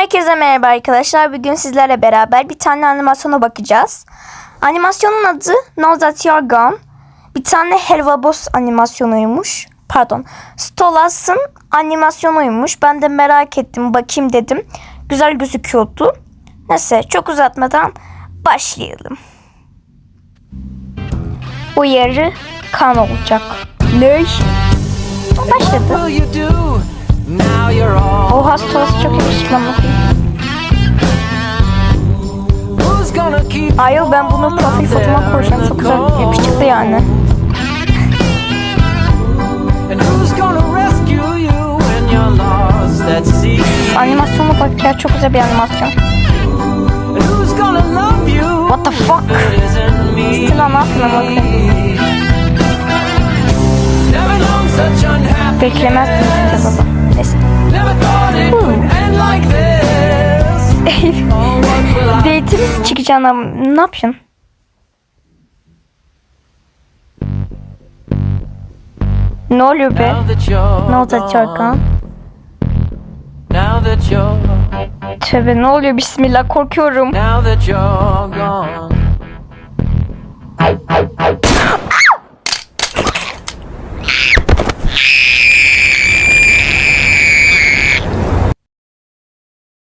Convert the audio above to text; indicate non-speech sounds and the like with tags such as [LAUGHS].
Herkese merhaba arkadaşlar. Bugün sizlerle beraber bir tane animasyona bakacağız. Animasyonun adı Now That You're Gone. Bir tane Helva Boss animasyonuymuş. Pardon. Stolas'ın animasyonuymuş. Ben de merak ettim. Bakayım dedim. Güzel gözüküyordu. Neyse çok uzatmadan başlayalım. Uyarı kan olacak. Ne? Başladı. Hastası çok yakışıklı ama. Ayol ben bunu profil fotoma koyacağım. Çok güzel yakışıklı yani. Animasyona bak ya çok güzel bir animasyon. What the fuck? Stila ne yaptın bakayım. Beklemezdim işte baba. I [LAUGHS] Date'in çıkacağına ne yapıyorsun? Ne oluyor be? Ne olacak Çarkan? Tövbe ne oluyor bismillah korkuyorum.